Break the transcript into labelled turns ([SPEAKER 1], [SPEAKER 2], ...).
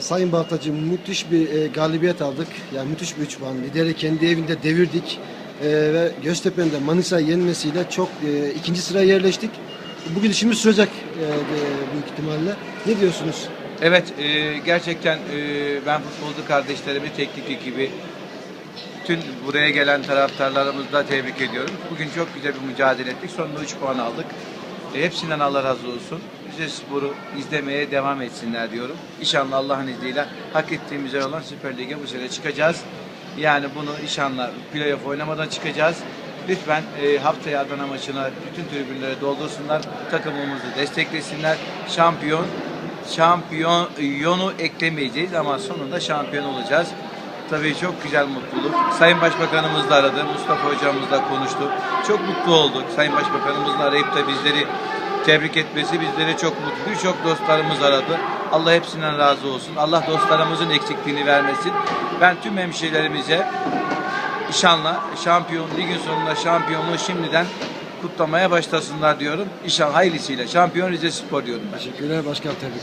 [SPEAKER 1] Sayın Baltacı müthiş bir e, galibiyet aldık. Yani müthiş bir 3 puan. Lideri kendi evinde devirdik. E, ve Göztepe'nin de Manisa'yı yenmesiyle çok e, ikinci sıraya yerleştik. Bugün işimiz sürecek e, e, büyük ihtimalle. Ne diyorsunuz?
[SPEAKER 2] Evet, e, gerçekten e, ben futbolcu kardeşlerimi, teknik ekibi, bütün buraya gelen taraftarlarımızı da tebrik ediyorum. Bugün çok güzel bir mücadele ettik. Sonunda 3 puan aldık. E, hepsinden Allah razı olsun. Rize Spor'u izlemeye devam etsinler diyorum. İnşallah Allah'ın izniyle hak ettiğimiz yer olan Süper Lig'e bu sene çıkacağız. Yani bunu inşallah playoff oynamadan çıkacağız. Lütfen e, haftaya Adana maçına bütün tribünleri doldursunlar. Takımımızı desteklesinler. Şampiyon şampiyonu eklemeyeceğiz ama sonunda şampiyon olacağız. Tabii çok güzel mutluluk. Sayın Başbakanımız da aradı. Mustafa Hocamızla konuştu. Çok mutlu olduk. Sayın Başbakanımızla arayıp da bizleri tebrik etmesi bizlere çok mutlu. Birçok dostlarımız aradı. Allah hepsinden razı olsun. Allah dostlarımızın eksikliğini vermesin. Ben tüm hemşehrilerimize İnşallah şampiyon ligin sonunda şampiyonluğu şimdiden kutlamaya başlasınlar diyorum. İnşallah hayırlısıyla şampiyon Rize Spor diyorum ben.
[SPEAKER 1] Teşekkürler başkan tebrik.